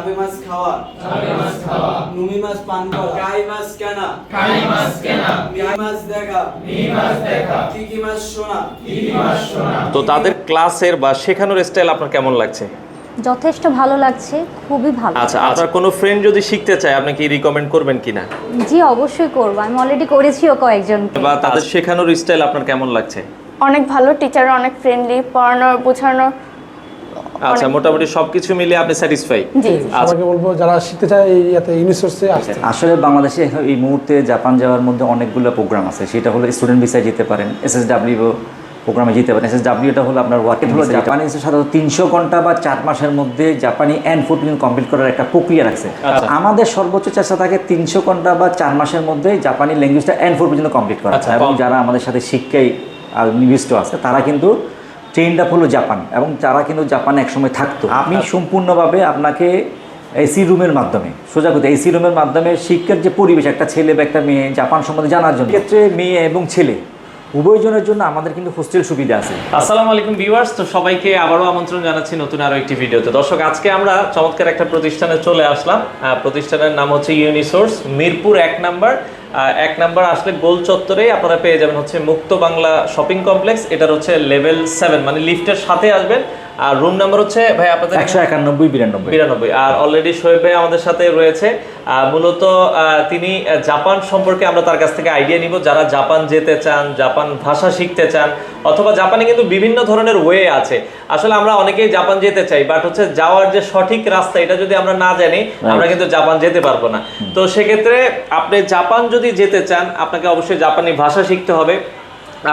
চাপে মাছ খাওয়া। চাপে মাছ খাওয়া। নুমি মাছ পান করা। কাই মাছ কেনা। কাই মাছ কেনা। মিহি মাছ দেখা। মিহি মাছ দেখা। কি মাছ শোনা কি মাছ শোনা তো তাদের ক্লাসের বা শেখানোর স্টাইল আপনার কেমন লাগছে? যথেষ্ট ভালো লাগছে খুবই ভালো। আচ্ছা আপনার কোনো ফ্রেন্ড যদি শিখতে চায় আপনি কি রিকমেন্ড করবেন কিনা? জি অবশ্যই করব। আমি অলরেডি করেছিও কয়েকজন। বা তাদের শেখানোর স্টাইল আপনার কেমন লাগছে? অনেক ভালো টিচার অনেক ফ্রেন্ডলি পড়ানোর বোঝানোর আচ্ছা মোটামুটি সবকিছু মিলে আপনি স্যাটিসফাই জি আচ্ছা। বলব যারা শিখতে চায় এই ইয়াতে ইউনিসোর্সে আসতে। আসলে বাংলাদেশে এই মুহূর্তে জাপান যাওয়ার মধ্যে অনেকগুলো প্রোগ্রাম আছে। সেটা হলো স্টুডেন্ট ভিসায় যেতে পারেন এসএসডাব্লিউ প্রোগ্রামে যেতে পারেন। এসএসডাব্লিউটা হলো আপনার ওয়ার্কেট হলো জাপানি সাধারণত তিনশো ঘণ্টা বা চার মাসের মধ্যে জাপানি অ্যান্ড ফুড কমপ্লিট করার একটা প্রক্রিয়া রাখছে। আচ্ছা। আমাদের সর্বোচ্চ চেষ্টা থাকে তিনশো ঘণ্টা বা চার মাসের মধ্যে জাপানি ল্যাঙ্গুয়েজটা অ্যান্ড ফুড পর্যন্ত কমপ্লিট করা আচ্ছা, এবং যারা আমাদের সাথে শিক্ষায় নিবিষ্ট আছে তারা কিন্তু আপ হলো জাপান এবং যারা কিন্তু জাপানে একসময় থাকতো। আমি সম্পূর্ণভাবে আপনাকে এসি রুমের মাধ্যমে সোজা কথা এসি রুমের মাধ্যমে শিক্ষার যে পরিবেশ একটা ছেলে বা একটা মেয়ে জাপান সম্বন্ধে জানার জন্য। ক্ষেত্রে মেয়ে এবং ছেলে উভয়জনের জন্য আমাদের কিন্তু হোস্টেল সুবিধা আছে। আসসালামু আলাইকুম ভিউয়ার্স তো সবাইকে আবারও আমন্ত্রণ জানাচ্ছি নতুন আরও একটি ভিডিওতে দর্শক আজকে আমরা চমৎকার একটা প্রতিষ্ঠানে চলে আসলাম। প্রতিষ্ঠানের নাম হচ্ছে ইউনিসোর্স মিরপুর এক নাম্বার। এক নাম্বার আসলে গোল চত্বরেই আপনারা পেয়ে যাবেন হচ্ছে মুক্ত বাংলা শপিং কমপ্লেক্স। এটার হচ্ছে লেভেল সেভেন মানে লিফটের সাথে আসবেন। আর রুম নাম্বার হচ্ছে ভাই আপনাদের একশো একানব্বই বিরানব্বই। বিরানব্বই। আর অলরেডি শোয়েব ভাই আমাদের সাথে রয়েছে। মূলত তিনি জাপান সম্পর্কে আমরা তার কাছ থেকে আইডিয়া নিব। যারা জাপান যেতে চান জাপান ভাষা শিখতে চান অথবা জাপানে কিন্তু বিভিন্ন ধরনের ওয়ে আছে। আসলে আমরা অনেকেই জাপান যেতে চাই বাট হচ্ছে যাওয়ার যে সঠিক রাস্তা এটা যদি আমরা না জানি আমরা কিন্তু জাপান যেতে পারব না। তো সেক্ষেত্রে আপনি জাপান যদি যেতে চান আপনাকে অবশ্যই জাপানি ভাষা শিখতে হবে।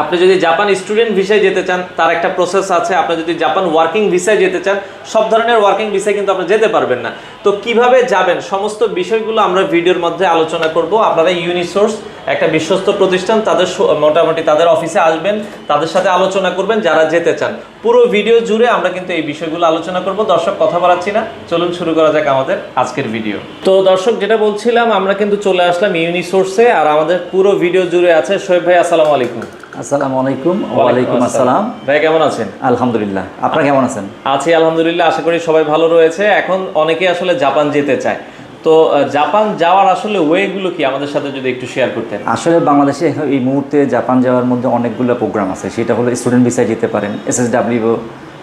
আপনি যদি জাপান স্টুডেন্ট ভিসায় যেতে চান, তার একটা প্রসেস আছে। আপনি যদি জাপান ওয়ার্কিং ভিসায় যেতে চান, সব ধরনের ওয়ার্কিং ভিসায় কিন্তু আপনি যেতে পারবেন না। তো কীভাবে যাবেন? সমস্ত বিষয়গুলো আমরা ভিডিওর মধ্যে আলোচনা করব। আপনারা ইউনিসোর্স একটা বিশ্বস্ত প্রতিষ্ঠান, তাদের মোটামুটি তাদের অফিসে আসবেন, তাদের সাথে আলোচনা করবেন, যারা যেতে চান। পুরো ভিডিও জুড়ে আমরা কিন্তু এই বিষয়গুলো আলোচনা করব। দর্শক, কথা বাড়াচ্ছি না। চলুন শুরু করা যাক আমাদের আজকের ভিডিও তো দর্শক, যেটা বলছিলাম, আমরা কিন্তু চলে আসলাম ইউনিসোর্সে আর আমাদের পুরো ভিডিও জুড়ে আছে। শোয়েব ভাই, আসসালামু আলাইকুম। আসসালামু আলাইকুম ওয়ালাইকুম আসসালাম। ভাই কেমন আছেন? আলহামদুলিল্লাহ। আপনারা কেমন আছেন? আছি আলহামদুলিল্লাহ আশা করি সবাই ভালো রয়েছে। এখন অনেকে আসলে জাপান যেতে চায়। তো জাপান যাওয়ার আসলে ওয়েগুলো কি? আমাদের সাথে যদি একটু শেয়ার করতেন। আসলে বাংলাদেশে এই মুহূর্তে জাপান যাওয়ার মধ্যে অনেকগুলো প্রোগ্রাম আছে। সেটা হলো স্টুডেন্ট ভিসায় যেতে পারেন এসএসডাব্লিউ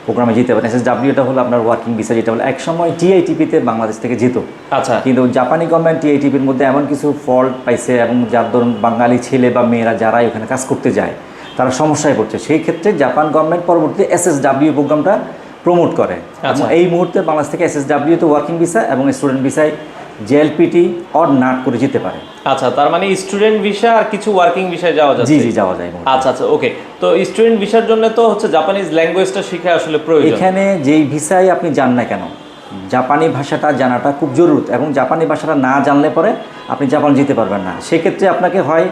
প্রোগ্রামে যেতে পারেন। এসএসডাব্লিউটা হলো আপনার ওয়ার্কিং ভিসা যেটা হলো একসময় টিআইটিপিতে বাংলাদেশ থেকে যেত। আচ্ছা। কিন্তু জাপানি গভর্নমেন্ট টিআইটিপির মধ্যে এমন কিছু ফল্ট পাইছে এবং যার ধরুন বাঙালি ছেলে বা মেয়েরা যারা ওখানে কাজ করতে যায় তারা সমস্যায় পড়ছে। সেই ক্ষেত্রে জাপান গভর্নমেন্ট পরবর্তীতে এসএসডাব্লিউ প্রোগ্রামটা প্রমোট করে। আচ্ছা। এবং এই মুহূর্তে বাংলাদেশ থেকে এসএসডাব্লিউ তো ওয়ার্কিং ভিসা এবং স্টুডেন্ট ভিসায় জেএলপিটি অর নাট করে যেতে পারে। আচ্ছা তার মানে স্টুডেন্ট ভিসা আর কিছু ওয়ার্কিং ভিসায় যাওয়া জি জি যাওয়া যায় আচ্ছা আচ্ছা ওকে তো স্টুডেন্ট ভিসার জন্য তো হচ্ছে জাপানিজ ল্যাঙ্গুয়েজটা শিখা আসলে প্রয়োজন। এখানে যেই ভিসায় আপনি যান না কেন জাপানি ভাষাটা জানাটা খুব জরুরি এবং জাপানি ভাষাটা না জানলে পরে আপনি জাপান যেতে পারবেন না। সেক্ষেত্রে আপনাকে হয়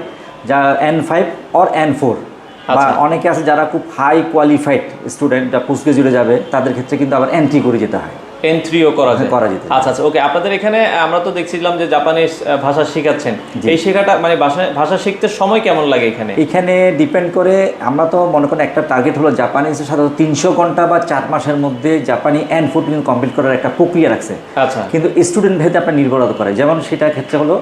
যা N five or N four বা আচ্ছা। অনেকে আছে যারা খুব হাই কোয়ালিফাইড স্টুডেন্ট যা পোস্ট গ্রাজুয়েটে যাবে তাদের ক্ষেত্রে কিন্তু আবার এন্ট্রি করে যেতে হয়। এন্ট্রিও করা যায়। করা যেতে আচ্ছা আচ্ছা ওকে আপনাদের এখানে আমরা তো দেখছিলাম যে জাপানিজ ভাষা শেখাচ্ছেন। এই শেখাটা মানে ভাষা ভাষা শিখতে সময় কেমন লাগে এখানে? এখানে ডিপেন্ড করে আমরা তো মনে করেন একটা টার্গেট হলো জাপানিজের সাধারণত তিনশো ঘণ্টা বা চার মাসের মধ্যে জাপানি অ্যান্ড ফুড কমপ্লিট করার একটা প্রক্রিয়া রাখছে। আচ্ছা। কিন্তু স্টুডেন্ট ভেদে আপনার নির্ভরতা করে। যেমন সেটা ক্ষেত্রে হলো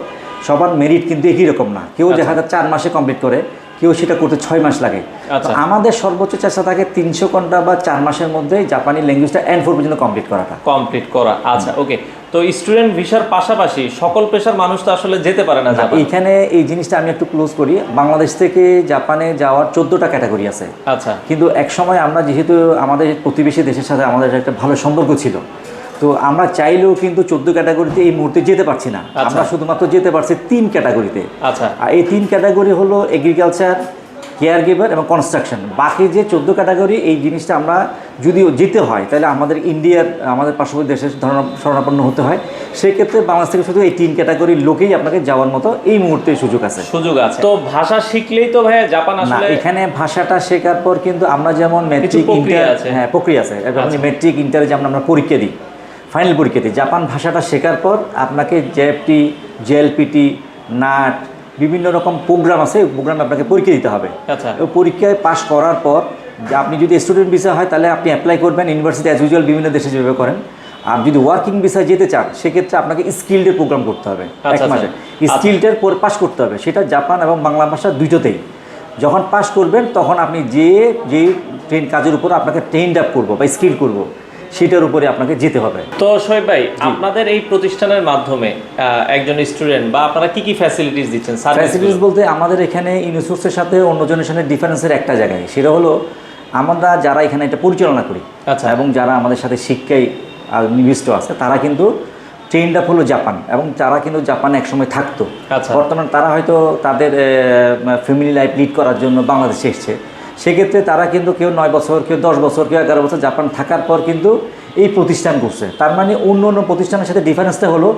সবার মেরিট কিন্তু একই রকম না। কেউ দেখা যায় চার মাসে কমপ্লিট করে কেউ সেটা করতে ছয় মাস লাগে। আচ্ছা। আমাদের সর্বোচ্চ চেষ্টা থাকে তিনশো ঘণ্টা বা চার মাসের মধ্যে জাপানি ল্যাঙ্গুয়েজটা অ্যান্ড ফোর পর্যন্ত কমপ্লিট করাটা। কমপ্লিট করা। আচ্ছা ওকে তো স্টুডেন্ট ভিসার পাশাপাশি সকল পেশার মানুষ তো আসলে যেতে পারে না এইখানে এই জিনিসটা আমি একটু ক্লোজ করি। বাংলাদেশ থেকে জাপানে যাওয়ার চোদ্দটা ক্যাটাগরি আছে। আচ্ছা। কিন্তু এক সময় আমরা যেহেতু আমাদের প্রতিবেশী দেশের সাথে আমাদের একটা ভালো সম্পর্ক ছিল তো আমরা চাইলেও কিন্তু চোদ্দ ক্যাটাগরিতে এই মুহূর্তে যেতে পারছি না। আচ্ছা। আমরা শুধুমাত্র যেতে পারছি তিন ক্যাটাগরিতে। আচ্ছা। আর এই তিন ক্যাটাগরি হলো এগ্রিকালচার কেয়ার গিভার এবং কনস্ট্রাকশন বাকি যে চোদ্দ ক্যাটাগরি এই জিনিসটা আমরা যদিও যেতে হয় তাহলে আমাদের ইন্ডিয়ার আমাদের পার্শ্ববর্তী দেশের ধরন শরণাপন্ন হতে হয়। সেক্ষেত্রে বাংলাদেশ থেকে শুধু এই তিন ক্যাটাগরির লোকেই আপনাকে যাওয়ার মতো এই মুহূর্তে সুযোগ আছে। সুযোগ আছে। তো ভাষা শিখলেই তো ভাইয়া জাপান না আসলে এখানে ভাষাটা শেখার পর কিন্তু আমরা যেমন ম্যাট্রিক ইন্টার হ্যাঁ প্রক্রিয়া আছে। আচ্ছা। মেট্রিক ইন্টারে যেমন আমরা পরীক্ষা দিই। ফাইনাল পরীক্ষাতে। জাপান ভাষাটা শেখার পর আপনাকে জেএফটি জেএলপিটি নাট বিভিন্ন রকম প্রোগ্রাম আছে প্রোগ্রামে আপনাকে পরীক্ষা দিতে হবে। আচ্ছা। ওই পরীক্ষায় পাশ করার পর আপনি যদি স্টুডেন্ট ভিসা হয় তাহলে আপনি অ্যাপ্লাই করবেন ইউনিভার্সিটি অ্যাজ ইউজুয়াল বিভিন্ন দেশে যেভাবে করেন। আর যদি ওয়ার্কিং ভিসায় যেতে চান সেক্ষেত্রে আপনাকে স্কিল্ডের প্রোগ্রাম করতে হবে এক আচ্ছা, মাসে। আচ্ছা। স্কিল্ডের পর পাস করতে হবে সেটা জাপান এবং বাংলা ভাষা দুইটোতেই। যখন পাস করবেন তখন আপনি যে যে ট্রেন কাজের উপর আপনাকে ট্রেন্ড আপ করব বা স্কিল করব সেটার উপরে আপনাকে যেতে হবে। তো শোয়েব ভাই আপনাদের এই প্রতিষ্ঠানের মাধ্যমে একজন স্টুডেন্ট বা আপনারা কি কি ফ্যাসিলিটিস দিচ্ছেন? ফ্যাসিলিটিস বলতে আমাদের এখানে ইউনিসোর্সের সাথে অন্য জেনারেশনের ডিফারেন্সের একটা জায়গায়। সেটা হলো আমরা যারা এখানে এটা পরিচালনা করি আচ্ছা। এবং যারা আমাদের সাথে শিক্ষায় নিবিষ্ট আছে তারা কিন্তু ট্রেন্ড আপ হলো জাপান এবং তারা কিন্তু জাপানে একসময় থাকতো। আচ্ছা। বর্তমানে তারা হয়তো তাদের ফ্যামিলি লাইফ লিড করার জন্য বাংলাদেশে এসছে। সেক্ষেত্রে তারা কিন্তু কেউ নয় বছর কেউ দশ বছর কেউ এগারো বছর জাপান থাকার পর কিন্তু এই প্রতিষ্ঠান করছে। তার মানে অন্য অন্য প্রতিষ্ঠানের সাথে ডিফারেন্সটা হলো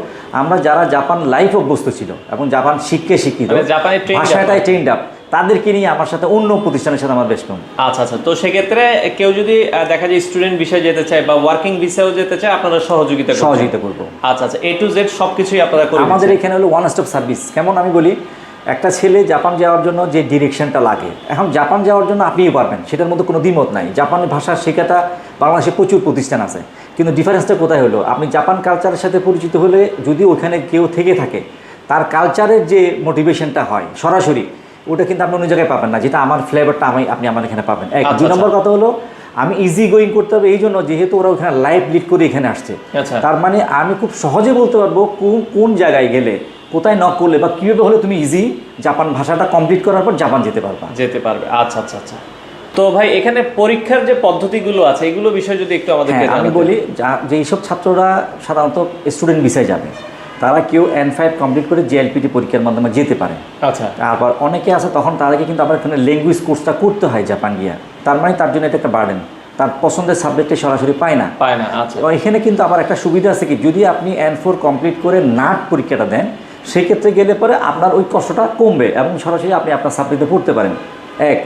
আমরা যারা জাপান লাইফ অভ্যস্ত ছিল এবং জাপান শিক্ষে শিক্ষিত মানে ভাষাটাই ট্রেন্ড আপ তাদেরকে নিয়ে আমার সাথে অন্য প্রতিষ্ঠানের সাথে আমার বেশ কম আচ্ছা আচ্ছা তো সেক্ষেত্রে কেউ যদি দেখা যায় স্টুডেন্ট বিষয়ে যেতে চায় বা ওয়ার্কিং বিষয়েও যেতে চায় আপনারা সহযোগিতা সহযোগিতা করব। আচ্ছা আচ্ছা এ টু জেড সবকিছুই আপনারা করে আমাদের এখানে হলো ওয়ান স্টপ সার্ভিস কেমন আমি বলি একটা ছেলে জাপান যাওয়ার জন্য যে ডিরেকশনটা লাগে। এখন জাপান যাওয়ার জন্য আপনিই পারবেন সেটার মধ্যে কোনো দ্বিমত নাই। জাপানি ভাষা শেখাটা বাংলাদেশে প্রচুর প্রতিষ্ঠান আছে। কিন্তু ডিফারেন্সটা কোথায় হলো? আপনি জাপান কালচারের সাথে পরিচিত হলে যদি ওখানে কেউ থেকে থাকে তার কালচারের যে মোটিভেশনটা হয় সরাসরি ওটা কিন্তু আপনি অন্য জায়গায় পাবেন না যেটা আমার ফ্লেভারটা আমি আপনি আমার এখানে পাবেন। এক আচ্ছা, দুই আচ্ছা। নম্বর কথা হলো আমি ইজি গোয়িং করতে হবে এই জন্য যেহেতু ওরা ওখানে লাইফ লিড করে এখানে আসছে। আচ্ছা। তার মানে আমি খুব সহজে বলতে পারব কোন কোন জায়গায় গেলে কোথায় নক করলে বা কীভাবে হলে তুমি ইজি জাপান ভাষাটা কমপ্লিট করার পর জাপান যেতে পারবা? যেতে পারবে। আচ্ছা আচ্ছা আচ্ছা। তো ভাই এখানে পরীক্ষার যে পদ্ধতিগুলো আছে এগুলো বিষয়ে যদি একটু আমাদেরকে হ্যাঁ আমি বলি যা- যে এইসব ছাত্ররা সাধারণত স্টুডেন্ট ভিসায় যাবে তারা কেউ এন ফাইভ কমপ্লিট করে জেএলপিটি পরীক্ষার মাধ্যমে যেতে পারে। আচ্ছা। তারপর অনেকে আছে তখন তাদেরকে কিন্তু আবার এখানে ল্যাঙ্গুয়েজ কোর্সটা করতে হয় জাপান গিয়া। তার মানে তার জন্য এটা একটা বার্ডেন তার পছন্দের সাবজেক্টে সরাসরি পায় না। পায় না আচ্ছা। এখানে কিন্তু আবার একটা সুবিধা আছে কি যদি আপনি এন ফোর কমপ্লিট করে নাট পরীক্ষাটা দেন সেক্ষেত্রে গেলে পরে আপনার ওই কষ্টটা কমবে এবং সরাসরি আপনি আপনার সাবজেক্টে পড়তে পারেন। এক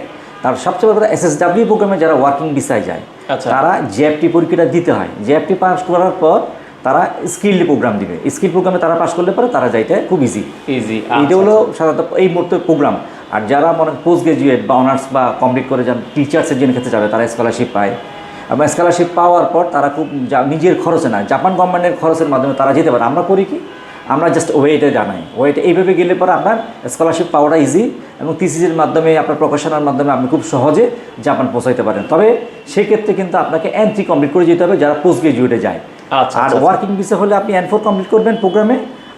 তার সবচেয়ে বড় কথা এসএসডাব্লিউ প্রোগ্রামে যারা ওয়ার্কিং ভিসায় যায় আচ্ছা। তারা জিএফটি পরীক্ষাটা দিতে হয়। জিএফটি পাস করার পর তারা স্কিল প্রোগ্রাম দিবে। স্কিল প্রোগ্রামে তারা পাস করলে পরে তারা যাইতে খুব ইজি ইজি এটা হলো সাধারণত এই মুহূর্তে প্রোগ্রাম আর যারা মনে পোস্ট গ্রাজুয়েট বা অনার্স বা কমপ্লিট করে যান টিচার্সের জন্য ক্ষেত্রে যাবে তারা স্কলারশিপ পায়। এবং স্কলারশিপ পাওয়ার পর তারা খুব নিজের খরচে না জাপান গভর্নমেন্টের খরচের মাধ্যমে তারা যেতে পারে। আমরা করি কি? আমরা জাস্ট ওয়েটে জানাই। ওয়েটে এইভাবে গেলে পরে আপনার স্কলারশিপ পাওয়াটা ইজি এবং টিসিজির মাধ্যমে আপনার প্রকাশনার মাধ্যমে আপনি খুব সহজে জাপান পৌঁছাইতে পারেন। তবে সেক্ষেত্রে কিন্তু আপনাকে এন কমপ্লিট করে যেতে হবে যারা পোস্ট গ্রাজুয়েটে যায়। আচ্ছা, আর আচ্ছা। ওয়ার্কিং ভিসা হলে আপনি এন ফোর কমপ্লিট করবেন প্রোগ্রামে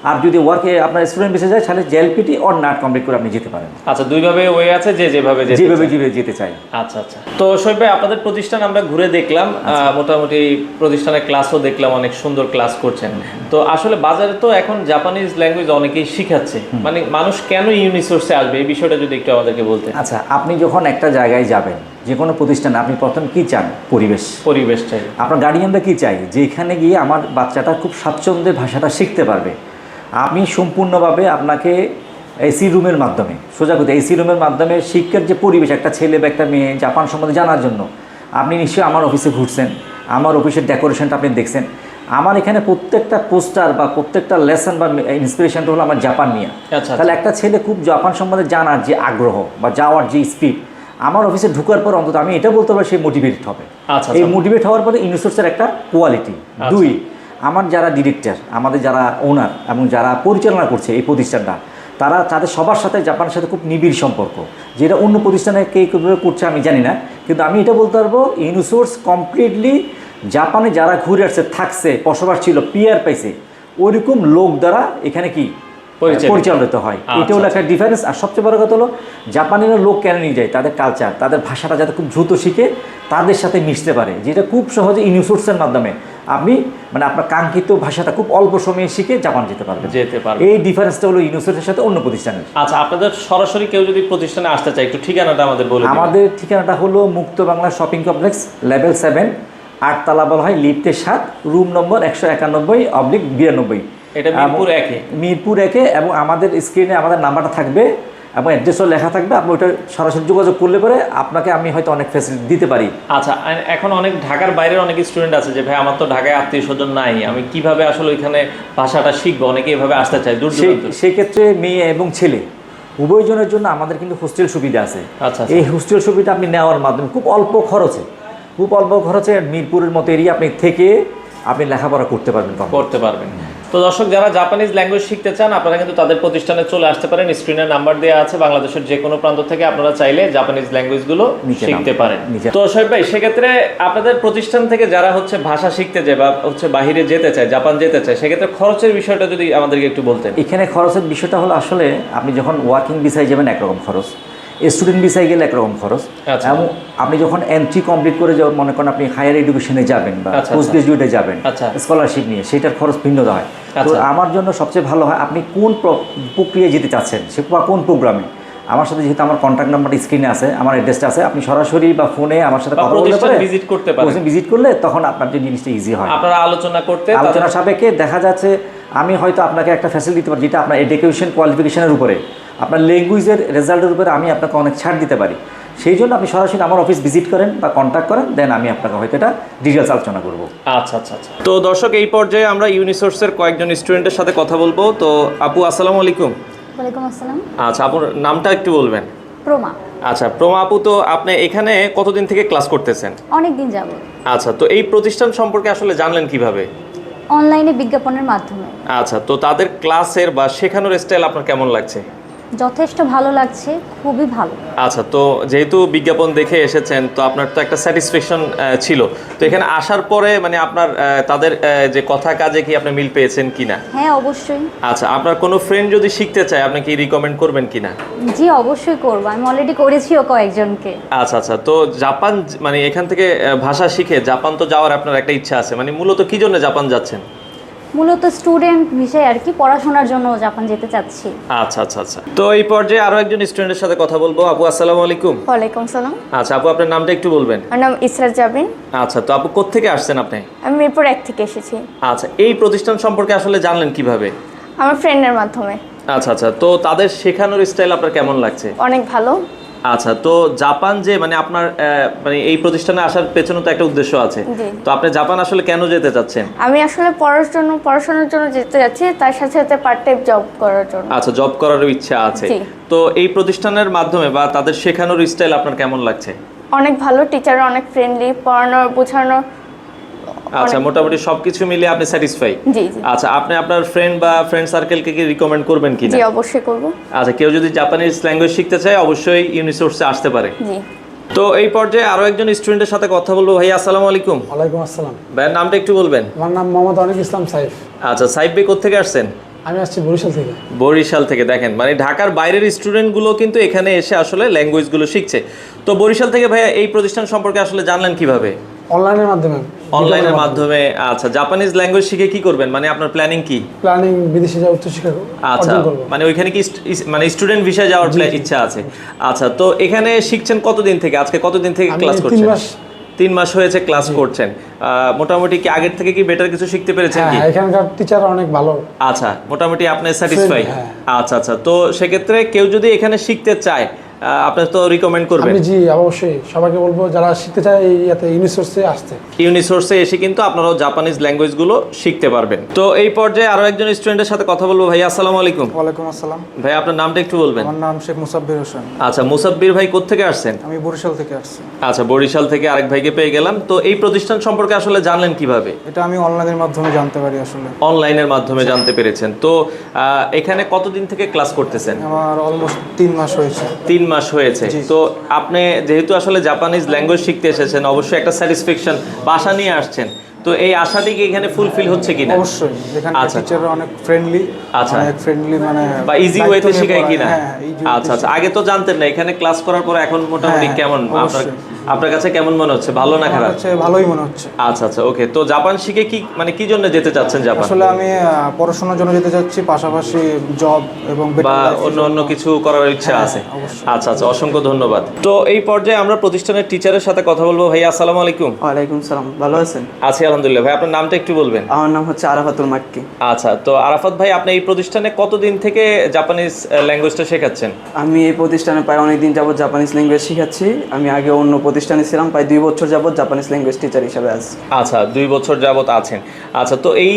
আর যদি ওয়ার্কে আপনার স্টুডেন্ট ভিসা যায় তাহলে জেএলপিটি অর নাট কমপ্লিট করে আপনি যেতে পারেন। আচ্ছা দুইভাবে ওয়ে আছে যে যেভাবে যেভাবে। যেভাবে যেতে চাই আচ্ছা আচ্ছা। তো শৈব ভাই আপনাদের প্রতিষ্ঠান আমরা ঘুরে দেখলাম আচ্ছা। মোটামুটি প্রতিষ্ঠানের ক্লাসও দেখলাম অনেক সুন্দর ক্লাস করছেন। তো আসলে বাজারে তো এখন জাপানিজ ল্যাঙ্গুয়েজ অনেকেই শিখাচ্ছে। মানে মানুষ কেন ইউনিসোর্সে আসবে? এই বিষয়টা যদি একটু আমাদেরকে বলতেন। আচ্ছা আপনি যখন একটা জায়গায় যাবেন যে কোনো প্রতিষ্ঠানে আপনি প্রথম কি চান? পরিবেশ। পরিবেশটাই আপনার গার্ডিয়ানরা কি চাই? যে এখানে গিয়ে আমার বাচ্চাটা খুব স্বাচ্ছন্দ্যে ভাষাটা শিখতে পারবে। আমি সম্পূর্ণভাবে আপনাকে এসি রুমের মাধ্যমে সোজা কথা এসি রুমের মাধ্যমে শিক্ষার যে পরিবেশ একটা ছেলে বা একটা মেয়ে জাপান সম্বন্ধে জানার জন্য আপনি নিশ্চয়ই আমার অফিসে ঘুরছেন আমার অফিসের ডেকোরেশনটা আপনি দেখছেন। আমার এখানে প্রত্যেকটা পোস্টার বা প্রত্যেকটা লেসন বা ইন্সপিরেশনটা হলো আমার জাপান নিয়ে আচ্ছা, তাহলে একটা ছেলে খুব জাপান সম্বন্ধে জানার যে আগ্রহ বা যাওয়ার যে স্পিড আমার অফিসে ঢুকার পর অন্তত আমি এটা বলতে পারি সে মোটিভেটেড হবে। আচ্ছা, এই আচ্ছা। মোটিভেট হওয়ার পরে ইউনিসোর্সের একটা কোয়ালিটি দুই আমার যারা ডিরেক্টর আমাদের যারা ওনার এবং যারা পরিচালনা করছে এই প্রতিষ্ঠানটা তারা তাদের সবার সাথে জাপানের সাথে খুব নিবিড় সম্পর্ক। যেটা অন্য প্রতিষ্ঠানে কে কীভাবে করছে আমি জানি না কিন্তু আমি এটা বলতে পারব ইউনিসোর্স কমপ্লিটলি জাপানে যারা ঘুরে আসছে থাকছে বসবাস ছিল পিয়ার পাইছে ওইরকম লোক দ্বারা এখানে কি? পরিচালিত। হয়। আচ্ছা, এটা হলো একটা ডিফারেন্স আর সবচেয়ে বড় কথা হলো জাপানিরা লোক কেন নিয়ে যায়? তাদের কালচার তাদের ভাষাটা যাতে খুব দ্রুত শিখে তাদের সাথে মিশতে পারে। যেটা খুব সহজে ইউনিসোর্সের মাধ্যমে। আপনি মানে আপনার কাঙ্ক্ষিত ভাষাটা খুব অল্প সময়ে শিখে জাপান যেতে পারবেন। যেতে পারবে এই ডিফারেন্সটা হলো ইউনিসোর্সের সাথে অন্য প্রতিষ্ঠানের আচ্ছা আপনাদের সরাসরি কেউ যদি প্রতিষ্ঠানে আসতে চায় একটু ঠিকানাটা আমাদের বলুন আমাদের ঠিকানাটা হলো Mukta Bangla shopping complex level seven আটতলা বলা হয় লিফটের সাত রুম নম্বর একশো একানব্বই অবলিক বিরানব্বই। এটা মিরপুর একে। মিরপুর একে এবং আমাদের স্ক্রিনে আমাদের নাম্বারটা থাকবে। এবং অ্যাড্রেসও লেখা থাকবে আপনি ওইটা সরাসরি যোগাযোগ করলে পরে আপনাকে আমি হয়তো অনেক ফ্যাসিলিটি দিতে পারি। আচ্ছা এখন অনেক ঢাকার বাইরের অনেক স্টুডেন্ট আছে যে ভাই আমার তো ঢাকায় আত্মীয় স্বজন নাই আমি কীভাবে আসলে ওইখানে ভাষাটা শিখব? অনেকে এভাবে আসতে চায় দূর সেক্ষেত্রে মেয়ে এবং ছেলে উভয়জনের জন্য আমাদের কিন্তু হোস্টেল সুবিধা আছে। আচ্ছা, আচ্ছা। এই হোস্টেল সুবিধা আপনি নেওয়ার মাধ্যমে খুব অল্প খরচে খুব অল্প খরচে মিরপুরের মতো এরিয়া আপনি থেকে আপনি লেখাপড়া করতে পারবেন। করতে পারবেন। তো দর্শক যারা জাপানিজ ল্যাঙ্গুয়েজ শিখতে চান আপনারা কিন্তু তাদের প্রতিষ্ঠানে চলে আসতে পারেন। স্ক্রিনে নাম্বার দেওয়া আছে বাংলাদেশের যে কোনো প্রান্ত থেকে আপনারা চাইলে জাপানিজ ল্যাঙ্গুয়েজগুলো শিখতে পারেন। তো শোয়েব ভাই সেক্ষেত্রে আপনাদের প্রতিষ্ঠান থেকে যারা হচ্ছে ভাষা শিখতে যায় বা হচ্ছে বাহিরে যেতে চায় জাপান যেতে চায় সেক্ষেত্রে খরচের বিষয়টা যদি আমাদেরকে একটু বলতেন। এখানে খরচের বিষয়টা হলো আসলে আপনি যখন ওয়ার্কিং ভিসায় যাবেন একরকম খরচ। স্টুডেন্ট ভিসায় গেলে একরকম খরচ আচ্ছা। এবং আপনি যখন এন্ট্রি কমপ্লিট করে যখন মনে করেন আপনি হায়ার এডুকেশনে যাবেন বা আচ্ছা, পোস্ট গ্রাজুয়েটে যাবেন আচ্ছা। স্কলারশিপ নিয়ে সেটার খরচ ভিন্ন হয় তো আচ্ছা। আমার জন্য সবচেয়ে ভালো হয় আপনি কোন প্রক্রিয়ায় যেতে চাচ্ছেন সে বা কোন প্রোগ্রামে আমার সাথে যেহেতু আমার কন্ট্যাক্ট নাম্বার স্ক্রিনে আছে আমার অ্যাড্রেসটা আছে আপনি সরাসরি বা ফোনে আমার সাথে কথা বলতে পারেন visit করতে পারেন। ভিজিট করলে তখন আপনার যে জিনিসটা ইজি হয় আপনারা আলোচনা করতে আলোচনা সাপেক্ষে দেখা যাচ্ছে আমি হয়তো আপনাকে একটা ফ্যাসিলিটি দিতে পারি যেটা আপনার এডুকেশন কোয়ালিফিকেশনের উপরে আপনার ল্যাঙ্গুয়েজের রেজাল্টের উপরে আমি আপনাকে অনেক ছাড় দিতে পারি। সেই জন্য আপনি সরাসরি আমার অফিস ভিজিট করেন বা কন্ট্যাক্ট করেন দেন আমি আপনাকে হয়তো এটা ডিটেলস আলোচনা করব। আচ্ছা আচ্ছা আচ্ছা। তো দর্শক এই পর্যায়ে আমরা ইউনিসোর্সের কয়েকজন স্টুডেন্টের সাথে কথা বলব। তো আপু আসসালামু আলাইকুম। ওয়ালাইকুম আসসালাম। আচ্ছা আপুর নামটা একটু বলবেন। প্রমা। আচ্ছা প্রমা আপু তো আপনি এখানে কতদিন থেকে ক্লাস করতেছেন? অনেক দিন যাব আচ্ছা তো এই প্রতিষ্ঠান সম্পর্কে আসলে জানলেন কীভাবে? অনলাইনে বিজ্ঞাপনের মাধ্যমে। আচ্ছা তো তাদের ক্লাসের বা শেখানোর স্টাইল আপনার কেমন লাগছে? যথেষ্ট ভালো লাগছে খুবই ভালো। আচ্ছা তো যেহেতু বিজ্ঞাপন দেখে এসেছেন তো আপনার তো একটা স্যাটিসফ্যাকশন ছিল। তো এখানে আসার পরে মানে আপনার তাদের যে কথা কাজে কি আপনি মিল পেয়েছেন কিনা? হ্যাঁ অবশ্যই। আচ্ছা আপনার কোনো ফ্রেন্ড যদি শিখতে চায় আপনি কি রিকমেন্ড করবেন কিনা? জি অবশ্যই করব। আমি অলরেডি করেছিও কয়েকজনকে আচ্ছা আচ্ছা তো জাপান মানে এখান থেকে ভাষা শিখে জাপান তো যাওয়ার আপনার একটা ইচ্ছা আছে। মানে মূলত কি জন্য জাপান যাচ্ছেন? মূলত স্টুডেন্ট বিষয় আর কি পড়াশোনার জন্য জাপান যেতে চাচ্ছি। আচ্ছা আচ্ছা আচ্ছা। তো এই পর্যায়ে আরও একজন স্টুডেন্টের সাথে কথা বলব। আপু আসসালামু আলাইকুম। ওয়ালাইকুম সালাম আচ্ছা আপু আপনার নামটা একটু বলবেন। আমার নাম ইসরাত জাবিন। আচ্ছা তো আপু কোত্থেকে আসছেন আপনি? আমি মিরপুর এক থেকে এসেছি। আচ্ছা এই প্রতিষ্ঠান সম্পর্কে আসলে জানলেন কীভাবে? আমার ফ্রেন্ডের মাধ্যমে। আচ্ছা আচ্ছা তো তাদের শেখানোর স্টাইল আপনার কেমন লাগছে? অনেক ভালো। আচ্ছা তো জাপান যে মানে আপনার মানে এই প্রতিষ্ঠানে আসার পেছনে তো একটা উদ্দেশ্য আছে। তো আপনি জাপান আসলে কেন যেতে চাচ্ছেন? আমি আসলে পড়ার জন্য পড়াশোনার জন্য যেতে যাচ্ছি তার সাথে সাথে পার্ট টাইম জব করার জন্য। আচ্ছা জব করার ইচ্ছা আছে। তো এই প্রতিষ্ঠানের মাধ্যমে বা তাদের শেখানোর স্টাইল আপনার কেমন লাগছে? অনেক ভালো টিচাররা অনেক ফ্রেন্ডলি পড়ানো বোঝানো আচ্ছা মোটামুটি সবকিছু মিলে আপনি স্যাটিসফাই জি জি। আচ্ছা আপনি আপনার ফ্রেন্ড বা ফ্রেন্ড সার্কেলকে কি রিকমেন্ড করবেন কিনা? জি অবশ্যই করব। আচ্ছা কেউ যদি জাপানিজ ল্যাঙ্গুয়েজ শিখতে চায় অবশ্যই ইউনিসোর্সে আসতে পারে। জি। তো এই পর্যায়ে আরও একজন স্টুডেন্টের সাথে কথা বলব। ভাই আসসালামু আলাইকুম। ওয়ালাইকুম আসসালাম। ভাইয়ের নামটা একটু বলবেন। আমার নাম মোহাম্মদ অনিক ইসলাম সাইফ। আচ্ছা সাইব ভাই কোথেকে আসছেন? আমি আসছি বরিশাল থেকে। বরিশাল থেকে দেখেন। মানে ঢাকার বাইরের স্টুডেন্টগুলো কিন্তু এখানে এসে আসলে ল্যাঙ্গুয়েজগুলো শিখছে। তো বরিশাল থেকে ভাইয়া এই প্রতিষ্ঠান সম্পর্কে আসলে জানলেন কীভাবে? অনলাইনের মাধ্যমে। অনলাইনের মাধ্যমে। আচ্ছা জাপানিজ ল্যাঙ্গুয়েজ শিখে কি করবেন? মানে আপনার প্ল্যানিং কি? প্ল্যানিং বিদেশে যাওয়া উচ্চশিক্ষা আচ্ছা মানে ওইখানে কি মানে স্টুডেন্ট ভিসায় যাওয়ার প্লা- ইচ্ছা আছে। আচ্ছা তো এখানে শিখছেন কতদিন থেকে? আজকে কতদিন থেকে ক্লাস তিন করছেন? মাস। তিন মাস হয়েছে ক্লাস করছেন। মোটামুটি কি আগের থেকে কি বেটার কিছু শিখতে পেরেছেন হ্যাঁ কি? এখানকার টিচার অনেক ভালো। আচ্ছা মোটামুটি আপনি স্যাটিসফাই হ্যাঁ। আচ্ছা আচ্ছা তো সেক্ষেত্রে কেউ যদি এখানে শিখতে চায় আহ, আপনি তো রিকমেন্ড করবেন। আমি জি অবশ্যই। সবাইকে বলব যারা শিখতে চায় এই ইয়াতে ইউনিসোর্সে আসতে। ইউনিসোর্সে এসে কিন্তু আপনারাও জাপানিজ ল্যাঙ্গুয়েজগুলো শিখতে পারবেন। তো এই পর্যায়ে আরও একজন স্টুডেন্টের সাথে কথা বলব। ভাই আসসালামু আলাইকুম। ওয়ালাইকুম আসসালাম। ভাই আপনার নামটা একটু বলবেন। আমার নাম শেখ মুসাব্বির হোসেন। আচ্ছা মুসাব্বির ভাই কোথা থেকে আসছেন? আমি বরিশাল থেকে আসছি। আচ্ছা বরিশাল থেকে আরেক ভাইকে পেয়ে গেলাম। তো এই প্রতিষ্ঠান সম্পর্কে আসলে জানলেন কীভাবে? এটা আমি অনলাইনের মাধ্যমে জানতে পারি আসলে। অনলাইনের মাধ্যমে জানতে পেরেছেন। তো এখানে কতদিন থেকে ক্লাস করতেছেন? আমার অলমোস্ট তিন মাস হয়েছে। তিন মাস হয়েছে তো আপনি যেহেতু আসলে জাপানিজ ল্যাঙ্গুয়েজ শিখতে এসেছেন অবশ্যই একটা স্যাটিসফ্যাকশন বাসা নিয়ে আসছেন তো এই আশাটি কি এখানে ফুলফিল হচ্ছে কিনা অবশ্যই এখানে আচ্ছা। টিচাররা অনেক ফ্রেন্ডলি আচ্ছা। অনেক ফ্রেন্ডলি মানে বা ইজি ওয়েতে শেখায়। কিনা হ্যাঁ আচ্ছা আচ্ছা আগে তো জানতেন না এখানে ক্লাস করার পর এখন মোটামুটি হ্যাঁ, কেমন আপনার। আপনার কাছে কেমন মনে হচ্ছে? ভালো না খারাপ? কাছে ভালোই মনে হচ্ছে। আচ্ছা আচ্ছা ওকে। তো জাপান শিখে কি মানে কি জন্য যেতে চাচ্ছেন জাপান? আসলে আমি পড়াশোনার জন্য যেতে চাচ্ছি পাশাপাশি জব এবং বা অন্য অন্য কিছু করার ইচ্ছা হ্যাঁ, আছে? আচ্ছা আচ্ছা অসংখ্য ধন্যবাদ। তো এই পর্যায়ে আমরা প্রতিষ্ঠানের টিচারের সাথে কথা বলব। ভাই আসসালামু আলাইকুম। ওয়ালাইকুম সালাম। ভালো আছেন? আছি আলহামদুলিল্লাহ। ভাই আপনার নামটা একটু বলবেন। আমার নাম হচ্ছে আরাফাতুল মাক্কি। আচ্ছা তো আরাফাত ভাই আপনি এই প্রতিষ্ঠানে কতদিন থেকে জাপানিজ ল্যাঙ্গুয়েজটা শেখাচ্ছেন? আমি এই প্রতিষ্ঠানে প্রায় অনেকদিন যাবত জাপানিজ ল্যাঙ্গুয়েজ শিখাচ্ছি। আমি আগে অন্য প্রতিষ্ঠানে ছিলাম প্রায় দুই বছর যাবত জাপানিজ ল্যাঙ্গুয়েজ টিচার হিসেবে আছি। আচ্ছা দুই বছর যাবত আছেন। আচ্ছা তো এই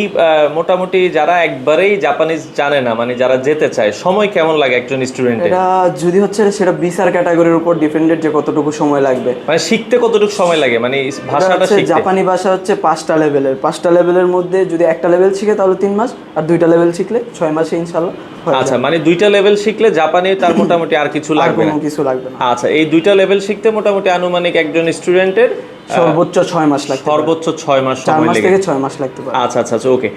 মোটামুটি যারা একবারেই জাপানিজ জানে না মানে যারা যেতে চায় সময় কেমন লাগে একজন স্টুডেন্টের এটা যদি হচ্ছে সেটা বিসার ক্যাটাগরির উপর ডিপেন্ডেড যে কতটুকু সময় লাগবে। মানে শিখতে কতটুকু সময় লাগে? মানে ভাষাটা শিখতে। জাপানি ভাষা হচ্ছে পাঁচটা লেভেলের পাঁচটা লেভেলের মধ্যে যদি একটা লেভেল শিখে তাহলে তিন মাস আর দুইটা লেভেল শিখলে ছয় মাসে ইনশাল্লাহ। আচ্ছা মানে দুইটা লেভেল শিখলে জাপানে তার মোটামুটি আর কিছু লাগবে না? কিছু লাগবে না। আচ্ছা এই দুইটা লেভেল শিখতে মোটামুটি আনুমানিক একজন স্টুডেন্টের সর্বোচ্চ ছয় মাস লাগবে সর্বোচ্চ ছয় মাস সময় মাস থেকে ছয় মাস লাগতে পারে। আচ্ছা আচ্ছা আচ্ছা ওকে